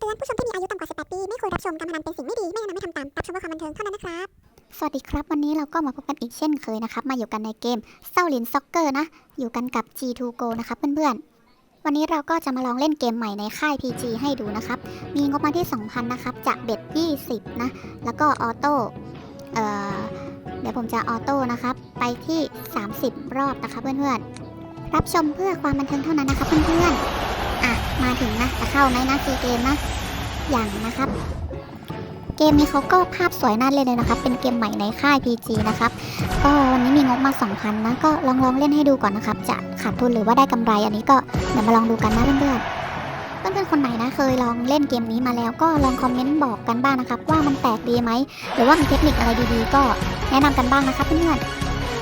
เตือนผู้ชมที่มีอายุต่ำกว่า 18 ปี ไม่ควรรับชมการพนันเป็นสิ่งไม่ดี ไม่แนะนำให้ทำตาม รับชมเพื่อความบันเทิงเท่านั้นนะครับ สวัสดีครับ วันนี้เราก็มาพบกันอีกเช่นเคยนะครับ มาอยู่กันในเกมเซาลินซ็อกเกอร์นะ อยู่กันกับ G2 Go นะครับเพื่อนๆ วันนี้เราก็จะมาลองเล่นเกมใหม่ในค่าย PG ให้ดูนะครับ มีงบมาที่ 2,000 นะครับจะเบ็ด 20 นะ แล้วก็ออโต้ เอ่อ เดี๋ยวผมจะออโต้นะครับ ไปที่ 30 รอบนะคะเพื่อนๆ รับชมเพื่อความบันเทิงเท่านั้นนะครับเพื่อนๆ มาถึงนะจะเข้าไหมนะซีเกมนะ อย่างนะครับ เกมนี้เขาก็ภาพสวยน่าเล่นเลยนะครับ เป็นเกมใหม่ในค่าย PG นะครับ ก็วันนี้มีงบมา 2,000 นะ ก็ลองลองเล่นให้ดูก่อนนะครับ จะขาดทุนหรือว่าได้กำไรอันนี้ก็เดี๋ยวมาลองดูกันนะเพื่อนๆเพื่อนๆคนไหนนะเคยลองเล่นเกมนี้มาแล้วก็ลองคอมเมนต์บอกกันบ้างนะครับ ว่ามันแปลกดีไหม หรือว่ามีเทคนิคอะไรดีๆ ก็แนะนำกันบ้างนะครับเพื่อน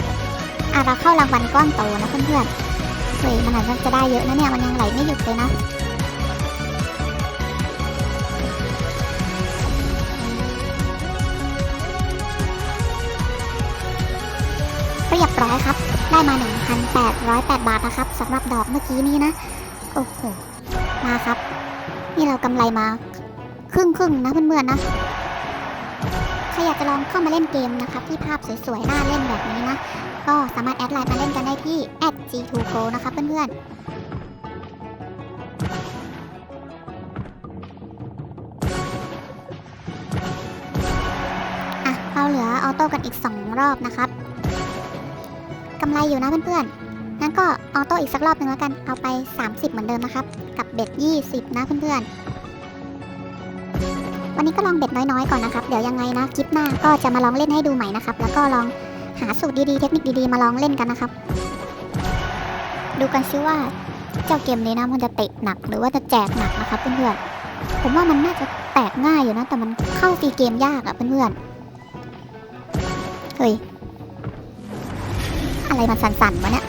ๆอะเราเข้ารางวัลก้อนโตนะเพื่อนๆเฮ้ยมันอาจจะได้เยอะนะเนี่ยมันยังไหลไม่หยุดเลยนะ เรียบร้อยครับ ได้มา 1,808 บาทนะครับสำหรับดอกเมื่อกี้นี้นะ โอ้โห มาครับ นี่เรากำไรมา ครึ่งครึ่งนะเพื่อนๆนะ ใครอยากจะลองเข้ามาเล่นเกมนะครับ ที่ภาพสวยๆ น่าเล่นแบบนี้นะ ก็สามารถแอดไลน์มาเล่นกันได้ที่ @g2go นะครับเพื่อนๆอะเราเหลือออโต้กันอีก 2 รอบนะครับ กำไรอยู่นะเพื่อนๆงั้นก็ออโต้อีกสักรอบหนึ่งแล้วกัน เอาไป 30 เหมือนเดิมนะครับ กับเบ็ด 20 นะเพื่อนๆ วันนี้ก็ลองเบ็ดน้อยๆก่อนนะครับ เดี๋ยวยังไงนะคลิปหน้าก็จะมาลองเล่นให้ดูใหม่นะครับ แล้วก็ลองหาสูตรดีๆ เทคนิคดีๆ มาลองเล่นกันนะครับ ดูกันซิว่าเจ้าเกมนี้นะมันจะเตะหนักหรือว่าจะแจกหนักนะครับเพื่อนๆ ผมว่ามันน่าจะแตกง่ายอยู่นะ แต่มันเข้าฟรีเกมยากอะเพื่อนๆ เฮ้ย อะไรมันสั่นๆวะเนี่ย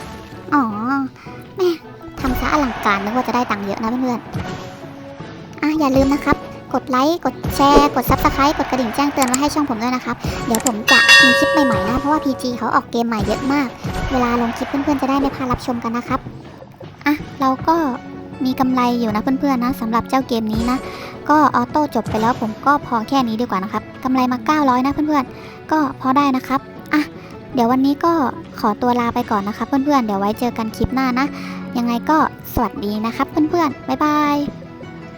อ๋อ แม่ทำซะอลังการนึกว่าจะได้ตังค์เยอะนะเพื่อนๆอะอย่าลืมนะครับ กดไลค์ กดแชร์ กด Subscribe กดกระดิ่งแจ้งเตือนไว้ให้ช่องผมด้วยนะครับ เดี๋ยวผมจะมีคลิปใหม่ๆนะ เพราะว่า PG เขาออกเกมใหม่เยอะมาก เวลาลงคลิปเพื่อนๆจะได้ไม่พลาดรับชมกันนะครับ อะ เราก็มีกำไรอยู่นะเพื่อนๆนะสำหรับเจ้าเกมนี้นะ ก็ออโต้จบไปแล้วผมก็พอแค่นี้ดีกว่านะครับกำไรมา 900 นะเพื่อนๆ ก็พอได้นะครับ เดี๋ยววันนี้ก็ขอตัวลาไปก่อนนะคะเพื่อนๆ เดี๋ยวไว้เจอกันคลิปหน้านะ ยังไงก็สวัสดีนะครับเพื่อนๆ บ๊ายบาย